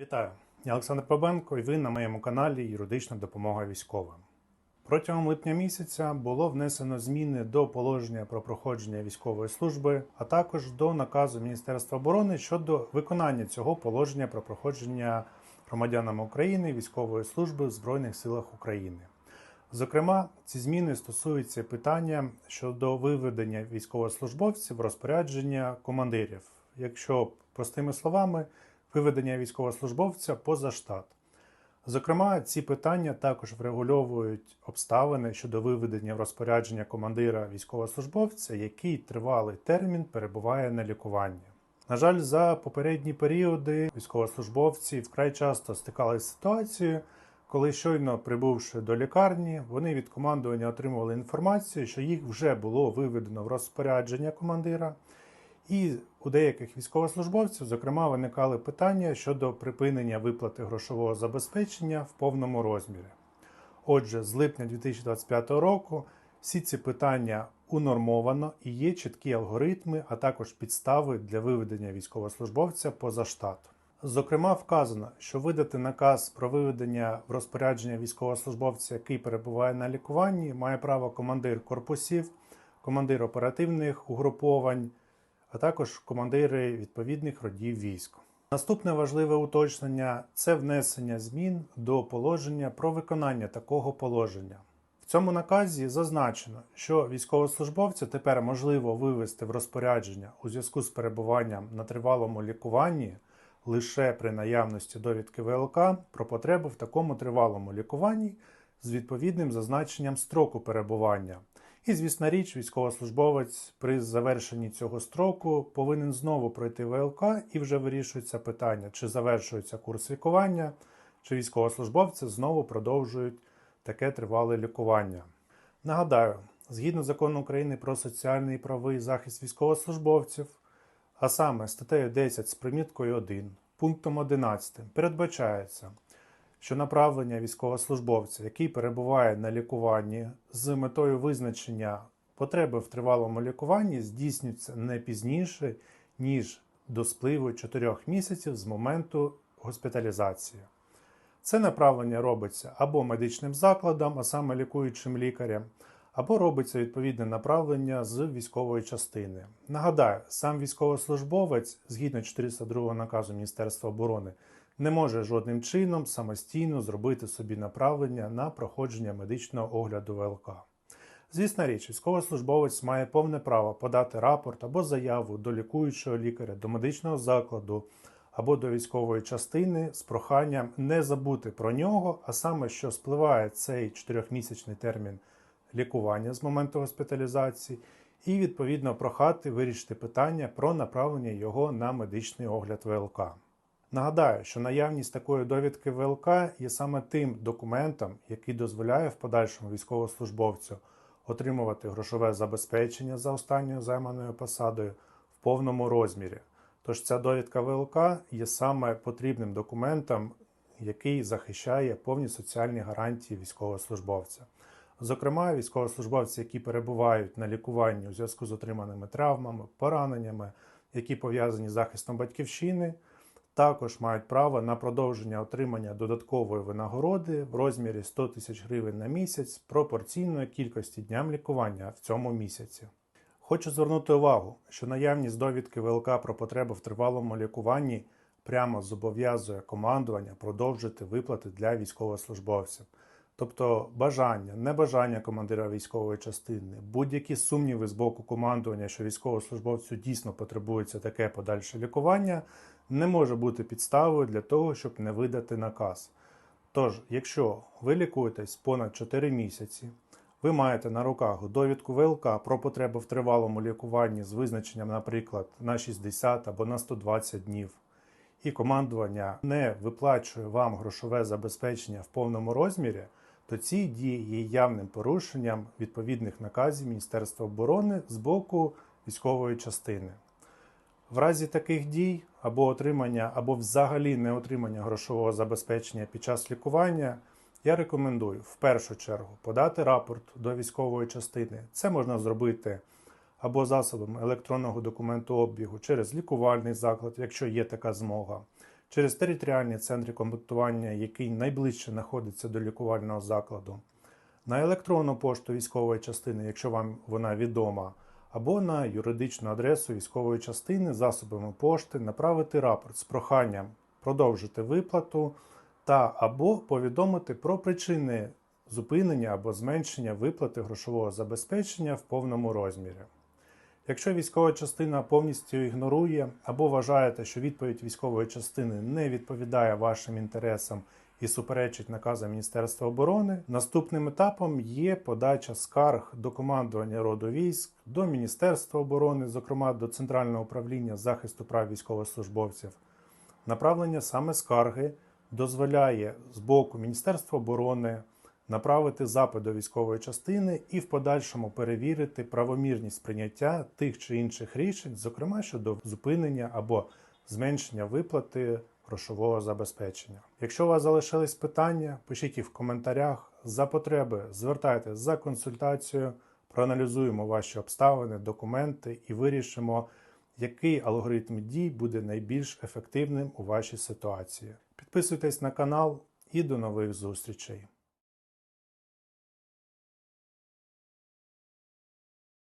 Вітаю! Я Олександр Бабенко і ви на моєму каналі Юридична допомога військовим. Протягом липня місяця було внесено зміни до положення про проходження військової служби, а також до наказу Міністерства оборони щодо виконання цього положення про проходження громадянами України військової служби в Збройних силах України. Зокрема, ці зміни стосуються питання щодо виведення військовослужбовців в розпорядження командирів, якщо простими словами, виведення військовослужбовця поза штат. Зокрема, ці питання також врегульовують обставини щодо виведення в розпорядження командира військовослужбовця, який тривалий термін перебуває на лікуванні. На жаль, за попередні періоди військовослужбовці вкрай часто стикалися з ситуацією, коли щойно прибувши до лікарні, вони від командування отримували інформацію, що їх вже було виведено в розпорядження командира, і у деяких військовослужбовців, зокрема, виникали питання щодо припинення виплати грошового забезпечення в повному розмірі. Отже, з липня 2025 року всі ці питання унормовано і є чіткі алгоритми, а також підстави для виведення військовослужбовця поза штат. Зокрема, вказано, що видати наказ про виведення в розпорядження військовослужбовця, який перебуває на лікуванні, має право командир корпусів, командир оперативних угруповань, а також командири відповідних родів військ. Наступне важливе уточнення це внесення змін до положення про виконання такого положення. В цьому наказі зазначено, що військовослужбовця тепер можливо вивести в розпорядження у зв'язку з перебуванням на тривалому лікуванні лише при наявності довідки ВЛК про потребу в такому тривалому лікуванні з відповідним зазначенням строку перебування. І, звісна річ, військовослужбовець при завершенні цього строку повинен знову пройти ВЛК і вже вирішується питання, чи завершується курс лікування, чи військовослужбовці знову продовжують таке тривале лікування. Нагадаю, згідно закону України про соціальний і правовий захист військовослужбовців, а саме статтею 10 з приміткою 1, пунктом 11 передбачається, що направлення військовослужбовця, який перебуває на лікуванні з метою визначення потреби в тривалому лікуванні, здійснюється не пізніше, ніж до спливу 4 місяців з моменту госпіталізації. Це направлення робиться або медичним закладом, а саме лікуючим лікарем, або робиться відповідне направлення з військової частини. Нагадаю, сам військовослужбовець, згідно 402 наказу Міністерства оборони, не може жодним чином самостійно зробити собі направлення на проходження медичного огляду ВЛК. Звісна річ, військовослужбовець має повне право подати рапорт або заяву до лікуючого лікаря, до медичного закладу або до військової частини з проханням не забути про нього, а саме, що спливає цей 4-місячний термін лікування з моменту госпіталізації, і відповідно прохати вирішити питання про направлення його на медичний огляд ВЛК. Нагадаю, що наявність такої довідки ВЛК є саме тим документом, який дозволяє в подальшому військовослужбовцю отримувати грошове забезпечення за останньою займаною посадою в повному розмірі. Тож ця довідка ВЛК є саме потрібним документом, який захищає повні соціальні гарантії військовослужбовця. Зокрема, військовослужбовці, які перебувають на лікуванні у зв'язку з отриманими травмами, пораненнями, які пов'язані з захистом батьківщини, також мають право на продовження отримання додаткової винагороди в розмірі 100 тисяч гривень на місяць пропорційної кількості дням лікування в цьому місяці. Хочу звернути увагу, що наявність довідки ВЛК про потребу в тривалому лікуванні прямо зобов'язує командування продовжити виплати для військовослужбовців. Тобто бажання, небажання командира військової частини, будь-які сумніви з боку командування, що військовослужбовцю дійсно потребується таке подальше лікування, не може бути підставою для того, щоб не видати наказ. Тож, якщо ви лікуєтесь понад 4 місяці, ви маєте на руках довідку ВЛК про потребу в тривалому лікуванні з визначенням, наприклад, на 60 або на 120 днів, і командування не виплачує вам грошове забезпечення в повному розмірі, то ці дії є явним порушенням відповідних наказів Міністерства оборони з боку військової частини. В разі таких дій або отримання, або взагалі не отримання грошового забезпечення під час лікування, я рекомендую в першу чергу подати рапорт до військової частини. Це можна зробити або засобами електронного документообігу через лікувальний заклад, якщо є така змога, через територіальні центри комплектування, який найближче знаходиться до лікувального закладу, на електронну пошту військової частини, якщо вам вона відома, або на юридичну адресу військової частини засобами пошти направити рапорт з проханням продовжити виплату та або повідомити про причини зупинення або зменшення виплати грошового забезпечення в повному розмірі. Якщо військова частина повністю ігнорує або вважаєте, що відповідь військової частини не відповідає вашим інтересам і суперечить наказам Міністерства оборони, наступним етапом є подача скарг до командування роду військ, до Міністерства оборони, зокрема до Центрального управління захисту прав військовослужбовців. Направлення саме скарги дозволяє з боку Міністерства оборони направити запит до військової частини і в подальшому перевірити правомірність прийняття тих чи інших рішень, зокрема щодо зупинення або зменшення виплати грошового забезпечення. Якщо у вас залишились питання, пишіть їх в коментарях. За потреби звертайтеся за консультацією, проаналізуємо ваші обставини, документи і вирішимо, який алгоритм дій буде найбільш ефективним у вашій ситуації. Підписуйтесь на канал і до нових зустрічей!